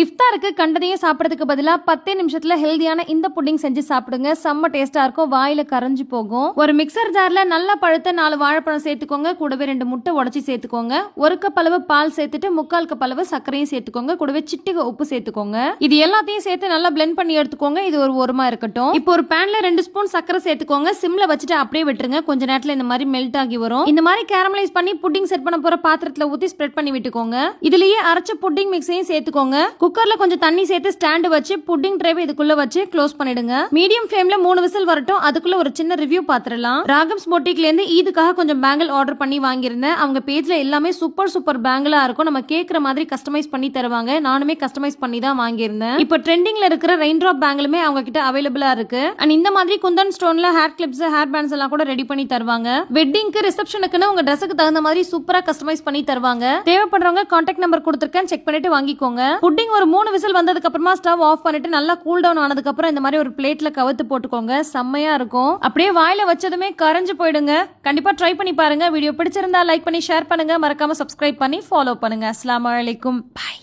இஃப்தாருக்கு கண்டதையும் சாப்பிட்றதுக்கு பதிலா பத்தே நிமிஷத்துல ஹெல்தியான இந்த புட்டிங் செஞ்சு சாப்பிடுங்க. செம்ம டேஸ்டா இருக்கும். வாயில கரைஞ்சு போகும். ஒரு மிக்சர் ஜார்ல நல்லா பழுத்த நாலு வாழைப்பழம் சேர்த்துக்கோங்க. கூடவே ரெண்டு முட்டை உடச்சி சேர்த்துக்கோங்க. ஒரு கப் அளவு பால் சேர்த்துட்டு முக்கால் கப் அளவு சர்க்கரையும் சேர்த்துக்கோங்க. கூடவே சிட்டிகை உப்பு சேர்த்துக்கோங்க. இது எல்லாத்தையும் சேர்த்து நல்லா பிளெண்ட் பண்ணி எடுத்துக்கோங்க. இது ஒரு ஓரமா இருக்கட்டும். இப்போ ஒரு பேன்ல ரெண்டு ஸ்பூன் சர்க்கரை சேர்த்துக்கோங்க. சிம்ல வச்சுட்டு அப்படியே விட்டுருங்க. கொஞ்ச நேரத்துல இந்த மாதிரி மெல்ட் ஆகி வரும். இந்த மாதிரி கேரமலைஸ் பண்ணி புட்டிங் செட் பண்ண போற பாத்திரத்துல ஊத்தி ஸ்ப்ரெட் பண்ணி விட்டுக்கோங்க. இதுலயே அரைச்ச புட்டிங் மிக்ஸையும் சேர்த்துக்கோங்க. குக்கரில் கொஞ்சம் தண்ணி சேர்த்து ஸ்டாண்டு வச்சு புட்டிங் ட்ரேவை இதுக்குள்ள வச்சு க்ளோஸ் பண்ணிடுங்க. மீடியம் ஃப்ளேம்ல மூணு விசில் வரட்டும். அதுக்குள்ள ஒரு சின்ன ரிவ்யூ பார்த்துடலாம் ராகம்ஸ் போட்டிக்லேருந்து இதுக்காக கொஞ்சம் பேங்கிள் ஆர்டர் பண்ணி வாங்கியிருந்தேன். அவங்க பேஜ்ல எல்லாமே சூப்பர் சூப்பர் பேங்கிளா இருக்கும். நம்ம கேட்குற மாதிரி கஸ்டமைஸ் பண்ணி தருவாங்க. நானுமே கஸ்டமைஸ் பண்ணி தான் வாங்கியிருந்தேன். இப்போ ட்ரெண்டிங்ல இருக்கிற ரெயின் ட்ராப் பேங்கிளுமே அவங்க கிட்ட அவைலபிளா இருக்கு. அண்ட் இந்த மாதிரி குந்தன் ஸ்டோன்ல ஹேர் கிளிப்ஸ் ஹேர் பேண்ட்ஸ் எல்லாம் கூட ரெடி பண்ணி தருவாங்க. வெட்டிங்க்கு ரிசப்ஷனுக்குன்னு உங்க ட்ரெஸ்ஸுக்கு தகுந்த மாதிரி சூப்பரா கஸ்டமைஸ் பண்ணி தருவாங்க. தேவைப்படுறவங்க கான்டாக்ட் நம்பர் கொடுத்துருக்கேன். செக் பண்ணிட்டு வாங்கிக்கோங்க. புட்டிங் ஒரு மூணு விசில் வந்ததுக்கு அப்புறமா ஸ்டவ் ஆஃப் பண்ணிட்டு நல்லா கூல் டவுன் ஆனதுக்கு அப்புறம் இந்த மாதிரி ஒரு பிளேட்ல கவுத்து போட்டுக்கோங்க. செம்மையா இருக்கும். அப்படியே வாயில வச்சதுமே கரைஞ்சு போயிடுங்க. கண்டிப்பா ட்ரை பண்ணி பாருங்க. வீடியோ பிடிச்சிருந்தா லைக் பண்ணி ஷேர் பண்ணுங்க. மறக்காம சப்ஸ்கிரைப் பண்ணி ஃபாலோ பண்ணுங்க. அஸ்லாம் வலைக்கும் பாய்